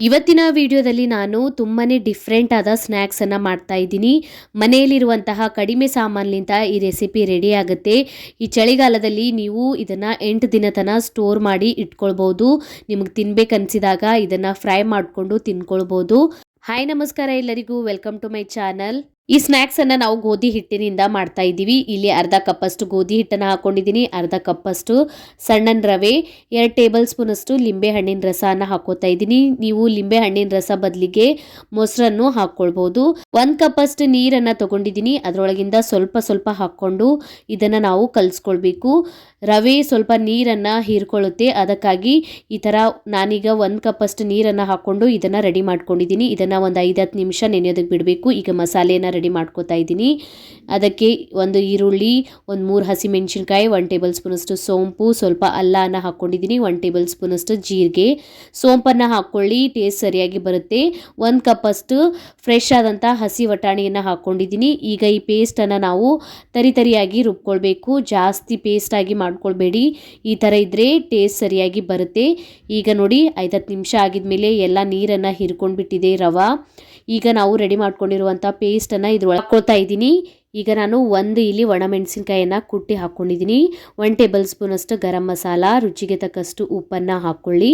ಇವತ್ತಿನ ವಿಡಿಯೋದಲ್ಲಿ ನಾನು ತುಂಬಾ ಡಿಫ್ರೆಂಟ್ ಆದ ಸ್ನ್ಯಾಕ್ಸನ್ನು ಮಾಡ್ತಾ ಇದ್ದೀನಿ. ಮನೆಯಲ್ಲಿರುವಂತಹ ಕಡಿಮೆ ಸಾಮಾನಿನಿಂದ ಈ ರೆಸಿಪಿ ರೆಡಿ ಆಗುತ್ತೆ. ಈ ಚಳಿಗಾಲದಲ್ಲಿ ನೀವು ಇದನ್ನು ಎಂಟು ದಿನ ತನ ಸ್ಟೋರ್ ಮಾಡಿ ಇಟ್ಕೊಳ್ಬೋದು. ನಿಮಗೆ ತಿನ್ಬೇಕನ್ಸಿದಾಗ ಇದನ್ನು ಫ್ರೈ ಮಾಡಿಕೊಂಡು ತಿನ್ಕೊಳ್ಬೋದು. ಹಾಯ್ ನಮಸ್ಕಾರ ಎಲ್ಲರಿಗೂ. ವೆಲ್ಕಮ್ ಟು ಮೈ ಚಾನಲ್ ಈ ಸ್ನಾಕ್ಸ್ ಅನ್ನ ನಾವು ಗೋಧಿ ಹಿಟ್ಟಿನಿಂದ ಮಾಡ್ತಾ ಇದ್ದೀವಿ. ಇಲ್ಲಿ ಅರ್ಧ ಕಪ್ಪಷ್ಟು ಗೋಧಿ ಹಿಟ್ಟನ್ನು ಹಾಕೊಂಡಿದ್ದೀನಿ. ಅರ್ಧ ಕಪ್ಪಷ್ಟು ಸಣ್ಣನ ರವೆ, ಎರಡು ಟೇಬಲ್ ಸ್ಪೂನ್ ಅಷ್ಟು ಲಿಂಬೆ ಹಣ್ಣಿನ ರಸನ ಹಾಕೋತಾ ಇದ್ದೀನಿ. ನೀವು ಲಿಂಬೆ ಹಣ್ಣಿನ ರಸ ಬದಲಿಗೆ ಮೊಸರನ್ನು ಹಾಕೊಳ್ಬಹುದು ಒಂದ್ ಕಪ್ ಅಷ್ಟು ನೀರನ್ನ ತಗೊಂಡಿದ್ದೀನಿ. ಅದರೊಳಗಿಂದ ಸ್ವಲ್ಪ ಸ್ವಲ್ಪ ಹಾಕೊಂಡು ಇದನ್ನ ನಾವು ಕಲ್ಸ್ಕೊಳ್ಬೇಕು. ರವೆ ಸ್ವಲ್ಪ ನೀರನ್ನ ಹೀರ್ಕೊಳ್ಳುತ್ತೆ. ಅದಕ್ಕಾಗಿ ಈ ತರ ನಾನೀಗ ಒಂದ್ ಕಪ್ ಅಷ್ಟು ನೀರನ್ನ ಹಾಕೊಂಡು ಇದನ್ನ ರೆಡಿ ಮಾಡ್ಕೊಂಡಿದ್ದೀನಿ. ಇದನ್ನ ಒಂದು ಐದು ಹತ್ತು ನಿಮಿಷ ನೆನೆಯೋದಕ್ಕೆ ಬಿಡಬೇಕು. ಈಗ ಮಸಾಲೆನ ರೆಡಿ ಮಾಡ್ಕೋತಾ ಇದ್ದೀನಿ. ಅದಕ್ಕೆ ಒಂದು ಈರುಳ್ಳಿ, ಒಂದು ಮೂರು ಹಸಿಮೆಣಸಿನ್ಕಾಯಿ ಒನ್ ಟೇಬಲ್ ಸ್ಪೂನಷ್ಟು ಸೋಂಪು, ಸ್ವಲ್ಪ ಅಲ್ಲನ ಹಾಕ್ಕೊಂಡಿದ್ದೀನಿ ಒನ್ ಟೇಬಲ್ ಸ್ಪೂನಷ್ಟು ಜೀರಿಗೆ. ಸೋಂಪನ್ನು ಹಾಕ್ಕೊಳ್ಳಿ ಟೇಸ್ಟ್ ಸರಿಯಾಗಿ ಬರುತ್ತೆ. ಒಂದು ಕಪ್ಪಷ್ಟು ಫ್ರೆಶ್ ಆದಂಥ ಹಸಿ ವಟಾಣಿಯನ್ನು ಹಾಕ್ಕೊಂಡಿದ್ದೀನಿ. ಈಗ ಈ ಪೇಸ್ಟನ್ನು ನಾವು ತರಿ ತರಿಯಾಗಿ ರುಬ್ಕೊಳ್ಬೇಕು. ಜಾಸ್ತಿ ಪೇಸ್ಟಾಗಿ ಮಾಡ್ಕೊಳ್ಬೇಡಿ. ಈ ಥರ ಇದ್ದರೆ ಟೇಸ್ಟ್ ಸರಿಯಾಗಿ ಬರುತ್ತೆ. ಈಗ ನೋಡಿ, ಐದತ್ತು ನಿಮಿಷ ಆಗಿದ್ಮೇಲೆ ಎಲ್ಲ ನೀರನ್ನು ಹಿರ್ಕೊಂಡ್ಬಿಟ್ಟಿದೆ ರವ. ಈಗ ನಾವು ರೆಡಿ ಮಾಡ್ಕೊಂಡಿರುವಂಥ ಪೇಸ್ಟನ್ನು ಇದ್ರೊಳಗೆ ಹಾಕೊಳ್ತಾ ಇದ್ದೀನಿ. ಈಗ ನಾನು ಒಂದು ಇಲ್ಲಿ ಒಣಮೆಣಸಿನ್ಕಾಯನ್ನು ಕುಟ್ಟಿ ಹಾಕ್ಕೊಂಡಿದ್ದೀನಿ. ಒನ್ ಟೇಬಲ್ ಸ್ಪೂನಷ್ಟು ಗರಂ ಮಸಾಲ, ರುಚಿಗೆ ತಕ್ಕಷ್ಟು ಉಪ್ಪನ್ನು ಹಾಕ್ಕೊಳ್ಳಿ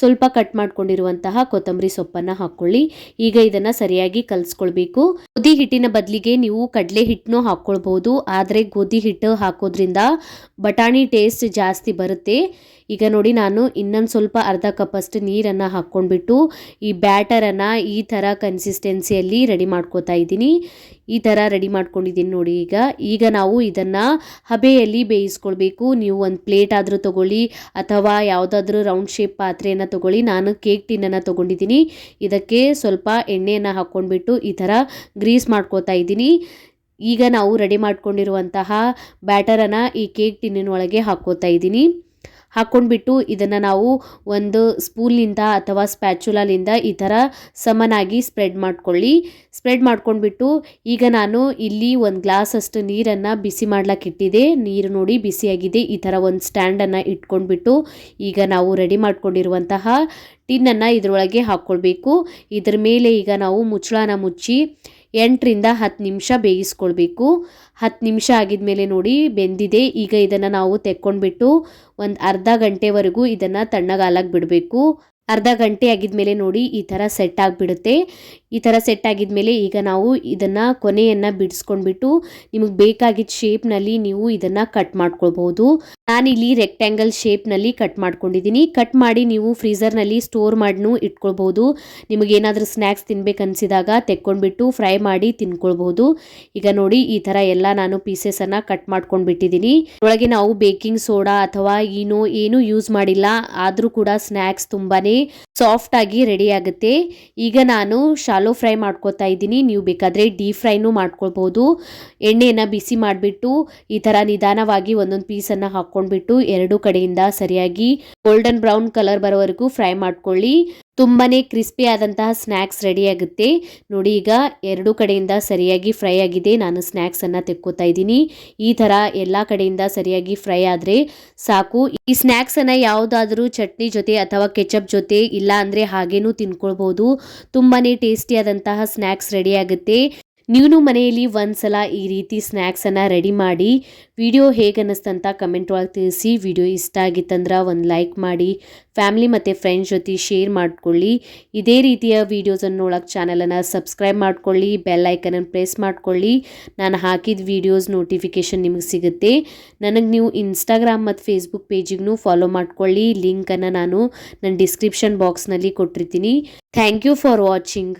ಸ್ವಲ್ಪ ಕಟ್ ಮಾಡ್ಕೊಂಡಿರುವಂತಹ ಕೊತ್ತಂಬರಿ ಸೊಪ್ಪನ್ನು ಹಾಕ್ಕೊಳ್ಳಿ ಈಗ ಇದನ್ನು ಸರಿಯಾಗಿ ಕಲಿಸ್ಕೊಳ್ಬೇಕು. ಗೋಧಿ ಹಿಟ್ಟಿನ ಬದಲಿಗೆ ನೀವು ಕಡಲೆ ಹಿಟ್ಟನ್ನು ಹಾಕ್ಕೊಳ್ಬೋದು. ಆದರೆ ಗೋಧಿ ಹಿಟ್ಟು ಹಾಕೋದ್ರಿಂದ ಬಟಾಣಿ ಟೇಸ್ಟ್ ಜಾಸ್ತಿ ಬರುತ್ತೆ. ಈಗ ನೋಡಿ ನಾನು ಇನ್ನೊಂದು ಸ್ವಲ್ಪ ಅರ್ಧ ಕಪ್ಪಷ್ಟು ನೀರನ್ನು ಹಾಕ್ಕೊಂಡ್ಬಿಟ್ಟು ಈ ಬ್ಯಾಟರನ್ನು ಈ ಥರ ಕನ್ಸಿಸ್ಟೆನ್ಸಿಯಲ್ಲಿ ರೆಡಿ ಮಾಡ್ಕೋತಾ ಇದ್ದೀನಿ. ಈ ಥರ ರೆಡಿ ಮಾಡ್ಕೊಂಡಿದ್ದೀನಿ ನೋಡಿ ಈಗ. ಈಗ ನಾವು ಇದನ್ನು ಹಬೆಯಲ್ಲಿ ಬೇಯಿಸ್ಕೊಳ್ಬೇಕು. ನೀವು ಒಂದು ಪ್ಲೇಟ್ ಆದರೂ ತೊಗೊಳ್ಳಿ, ಅಥವಾ ಯಾವುದಾದ್ರೂ ರೌಂಡ್ ಶೇಪ್ ಪಾತ್ರೆಯನ್ನು ತೊಗೊಳ್ಳಿ. ನಾನು ಕೇಕ್ ಟಿನ್ನನ್ನು ತೊಗೊಂಡಿದ್ದೀನಿ. ಇದಕ್ಕೆ ಸ್ವಲ್ಪ ಎಣ್ಣೆಯನ್ನು ಹಾಕ್ಕೊಂಡ್ಬಿಟ್ಟು ಈ ಥರ ಗ್ರೀಸ್ ಮಾಡ್ಕೋತಾ ಇದ್ದೀನಿ. ಈಗ ನಾವು ರೆಡಿ ಮಾಡ್ಕೊಂಡಿರುವಂತಹ ಬ್ಯಾಟರನ್ನು ಈ ಕೇಕ್ ಟಿನ್ನಿನ ಒಳಗೆ ಹಾಕ್ಕೋತಾ ಇದ್ದೀನಿ. ಹಾಕ್ಕೊಂಡ್ಬಿಟ್ಟು ಇದನ್ನು ನಾವು ಒಂದು ಸ್ಪೂನ್ನಿಂದ ಅಥವಾ ಸ್ಪ್ಯಾಚುಲಾಲಿಂದ ಈ ಥರ ಸಮನಾಗಿ ಸ್ಪ್ರೆಡ್ ಮಾಡ್ಕೊಳ್ಳಿ. ಸ್ಪ್ರೆಡ್ ಮಾಡ್ಕೊಂಡ್ಬಿಟ್ಟು ಈಗ ನಾನು ಇಲ್ಲಿ ಒಂದು ಗ್ಲಾಸ್ ಅಷ್ಟು ನೀರನ್ನು ಬಿಸಿ ಮಾಡ್ಲಿಕ್ಕೆ ಇಟ್ಟಿದೆ. ನೀರು ನೋಡಿ ಬಿಸಿಯಾಗಿದೆ. ಈ ಥರ ಒಂದು ಸ್ಟ್ಯಾಂಡನ್ನು ಇಟ್ಕೊಂಡ್ಬಿಟ್ಟು ಈಗ ನಾವು ರೆಡಿ ಮಾಡ್ಕೊಂಡಿರುವಂತಹ ಟಿನ್ನನ್ನು ಇದರೊಳಗೆ ಹಾಕ್ಕೊಳ್ಬೇಕು. ಇದ್ರ ಮೇಲೆ ಈಗ ನಾವು ಮುಚ್ಚಳನ ಮುಚ್ಚಿ ಎಂಟರಿಂದ ಹತ್ತು ನಿಮಿಷ ಬೇಯಿಸ್ಕೊಳ್ಬೇಕು. ಹತ್ತು ನಿಮಿಷ ಆಗಿದ ಮೇಲೆ ನೋಡಿ ಬೆಂದಿದೆ. ಈಗ ಇದನ್ನು ನಾವು ತೆಕ್ಕೊಂಡ್ಬಿಟ್ಟು ಒಂದು ಅರ್ಧ ಗಂಟೆವರೆಗೂ ಇದನ್ನು ತಣ್ಣಗಾಲಕ್ಕೆ ಬಿಡಬೇಕು. ಅರ್ಧ ಗಂಟೆ ಆಗಿದ್ಮೇಲೆ ನೋಡಿ ಈ ಥರ ಸೆಟ್ ಆಗಿಬಿಡುತ್ತೆ. ಈ ಥರ ಸೆಟ್ ಆಗಿದ್ಮೇಲೆ ಈಗ ನಾವು ಇದನ್ನು ಕೊನೆಯನ್ನು ಬಿಡಿಸ್ಕೊಂಡ್ಬಿಟ್ಟು ನಿಮಗೆ ಬೇಕಾಗಿದ್ದ ಶೇಪ್ನಲ್ಲಿ ನೀವು ಇದನ್ನು ಕಟ್ ಮಾಡ್ಕೊಳ್ಬೋದು. ನಾನಿಲ್ಲಿ ರೆಕ್ಟ್ಯಾಂಗಲ್ ಶೇಪ್ನಲ್ಲಿ ಕಟ್ ಮಾಡ್ಕೊಂಡಿದ್ದೀನಿ ಕಟ್ ಮಾಡಿ ನೀವು ಫ್ರೀಝರ್ನಲ್ಲಿ ಸ್ಟೋರ್ ಮಾಡಿನೂ ಇಟ್ಕೊಳ್ಬೋದು. ನಿಮಗೇನಾದರೂ ಸ್ನ್ಯಾಕ್ಸ್ ತಿನ್ಬೇಕನ್ಸಿದಾಗ ತೆಕ್ಕೊಂಡ್ಬಿಟ್ಟು ಫ್ರೈ ಮಾಡಿ ತಿನ್ಕೊಳ್ಬೋದು. ಈಗ ನೋಡಿ ಈ ಥರ ಎಲ್ಲ ನಾನು ಪೀಸಸನ್ನು ಕಟ್ ಮಾಡ್ಕೊಂಡ್ಬಿಟ್ಟಿದ್ದೀನಿ ಒಳಗೆ ನಾವು ಬೇಕಿಂಗ್ ಸೋಡಾ ಅಥವಾ ಏನೋ, ಏನೂ ಯೂಸ್ ಮಾಡಿಲ್ಲ. ಆದರೂ ಕೂಡ ಸ್ನ್ಯಾಕ್ಸ್ ತುಂಬಾ ಸಾಫ್ಟ್ ಆಗಿ ರೆಡಿ ಆಗುತ್ತೆ. ಈಗ ನಾನು ಶಾಲೋ ಫ್ರೈ ಮಾಡ್ಕೋತಾ ಇದ್ದೀನಿ. ನೀವು ಬೇಕಾದರೆ ಡೀಪ್ ಫ್ರೈನೂ ಮಾಡ್ಕೊಳ್ಬೋದು. ಎಣ್ಣೆಯನ್ನು ಬಿಸಿ ಮಾಡಿಬಿಟ್ಟು, ಈ ಥರ ನಿಧಾನವಾಗಿ ಒಂದೊಂದು ಪೀಸನ್ನು ಹಾಕ್ಕೊಂಡ್ಬಿಟ್ಟು, ಎರಡು ಕಡೆಯಿಂದ ಸರಿಯಾಗಿ ಗೋಲ್ಡನ್ ಬ್ರೌನ್ ಕಲರ್ ಬರೋವರೆಗೂ ಫ್ರೈ ಮಾಡ್ಕೊಳ್ಳಿ. ತುಂಬಾನೇ ಕ್ರಿಸ್ಪಿ ಆದಂತಹ ಸ್ನ್ಯಾಕ್ಸ್ ರೆಡಿಯಾಗುತ್ತೆ ನೋಡಿ ಈಗ ಎರಡು ಕಡೆಯಿಂದ ಸರಿಯಾಗಿ ಫ್ರೈ ಆಗಿದೆ. ನಾನು ಸ್ನ್ಯಾಕ್ಸನ್ನು ತೆಕ್ಕೋತಾ ಇದ್ದೀನಿ. ಈ ಥರ ಎಲ್ಲ ಕಡೆಯಿಂದ ಸರಿಯಾಗಿ ಫ್ರೈ ಆದರೆ ಸಾಕು. ಈ ಸ್ನ್ಯಾಕ್ಸನ್ನು ಯಾವುದಾದ್ರೂ ಚಟ್ನಿ ಜೊತೆ ಅಥವಾ ಕೆಚಪ್ ಜೊತೆ ಇಲ್ಲ ಅಂದರೆ ಹಾಗೇನೂ ತಿನ್ಕೊಳ್ಬೋದು. ತುಂಬಾ ಟೇಸ್ಟಿಯಾದಂತಹ ಸ್ನ್ಯಾಕ್ಸ್ ರೆಡಿ ನೀವು ಮನೆಯಲ್ಲಿ ಒಂದ್ಸಲ ಈ ರೀತಿ ಸ್ನ್ಯಾಕ್ಸನ್ನು ರೆಡಿ ಮಾಡಿ ವಿಡಿಯೋ ಹೇಗೆ ಅನ್ನಿಸ್ತಂತ ಕಮೆಂಟ್ ಒಳಗೆ ತಿಳಿಸಿ. ವಿಡಿಯೋ ಇಷ್ಟ ಆಗಿತ್ತಂದ್ರೆ ಒಂದು ಲೈಕ್ ಮಾಡಿ ಫ್ಯಾಮಿಲಿ ಮತ್ತು ಫ್ರೆಂಡ್ಸ್ ಜೊತೆ ಶೇರ್ ಮಾಡ್ಕೊಳ್ಳಿ. ಇದೇ ರೀತಿಯ ವೀಡಿಯೋಸನ್ನು ನೋಡೋಕೆ ಚಾನಲನ್ನು ಸಬ್ಸ್ಕ್ರೈಬ್ ಮಾಡ್ಕೊಳ್ಳಿ ಬೆಲ್ ಐಕನನ್ನು ಪ್ರೆಸ್ ಮಾಡ್ಕೊಳ್ಳಿ. ನಾನು ಹಾಕಿದ ವೀಡಿಯೋಸ್ ನೋಟಿಫಿಕೇಷನ್ ನಿಮಗೆ ಸಿಗುತ್ತೆ. ನನಗೆ ನೀವು ಇನ್ಸ್ಟಾಗ್ರಾಮ್ ಮತ್ತು ಫೇಸ್ಬುಕ್ ಪೇಜಿಗೂ ಫಾಲೋ ಮಾಡ್ಕೊಳ್ಳಿ. ಲಿಂಕನ್ನು ನಾನು ನನ್ನ ಡಿಸ್ಕ್ರಿಪ್ಷನ್ ಬಾಕ್ಸ್ನಲ್ಲಿ ಕೊಟ್ಟಿರ್ತೀನಿ. Thank you for watching